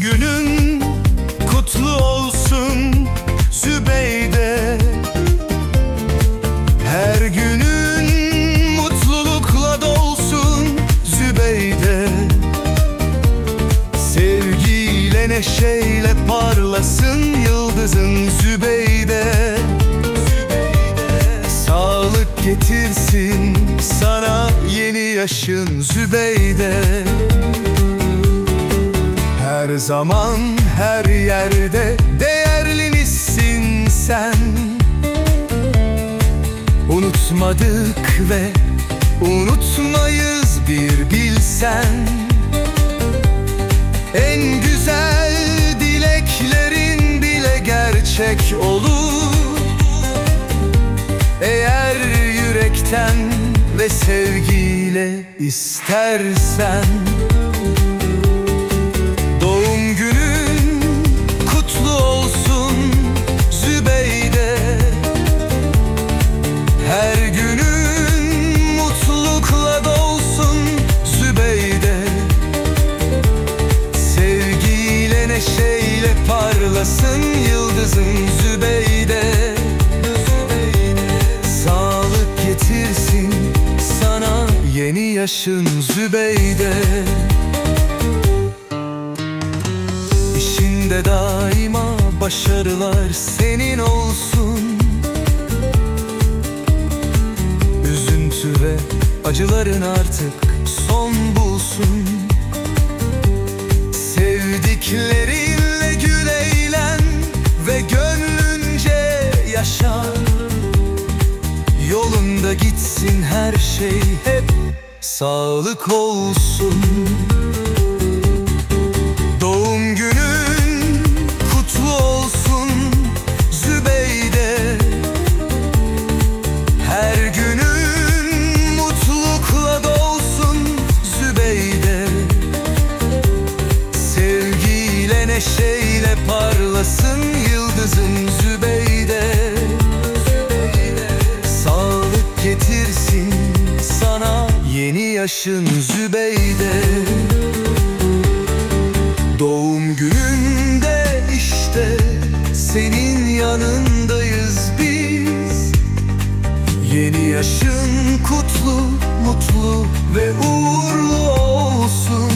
Günün kutlu olsun Zübeyde. Her günün mutlulukla dolsun Zübeyde. Sevgiyle neşeyle parlasın yıldızın Zübeyde. Zübeyde Sağlık getirsin sana yeni yaşın Zübeyde. Zaman her yerde değerlimişsin sen. Unutmadık ve unutmayız bir bilsen. En güzel dileklerin bile gerçek olur. Eğer yürekten ve sevgiyle istersen yaşın Zübeyde. İşinde daima başarılar senin olsun. Üzüntü ve acıların artık son bulsun. Sevdiklerinle gül eğlen ve gönlünce yaşa. Yolunda gitsin her şey hep sağlık olsun yaşın Zübeyde. Doğum gününde işte senin yanındayız biz. Yeni yaşın kutlu, mutlu ve uğurlu olsun.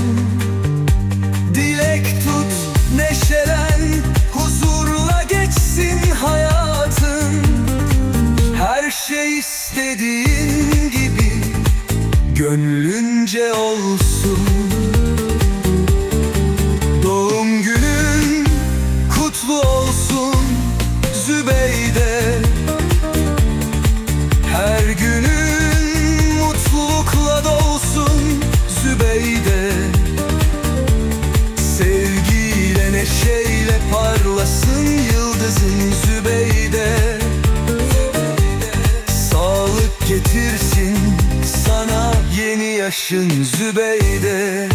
Dilek tut, neşelen, huzurla geçsin hayatın. Her şey istediğin gönlünce olsun. Doğum günün kutlu olsun Zübeyde. Her günün mutlulukla dolsun Zübeyde. Sevgiyle neşeyle parlasın yıldızın Zübeyde. Sağlık getirsin sana Yeni yaşın Zübeyde.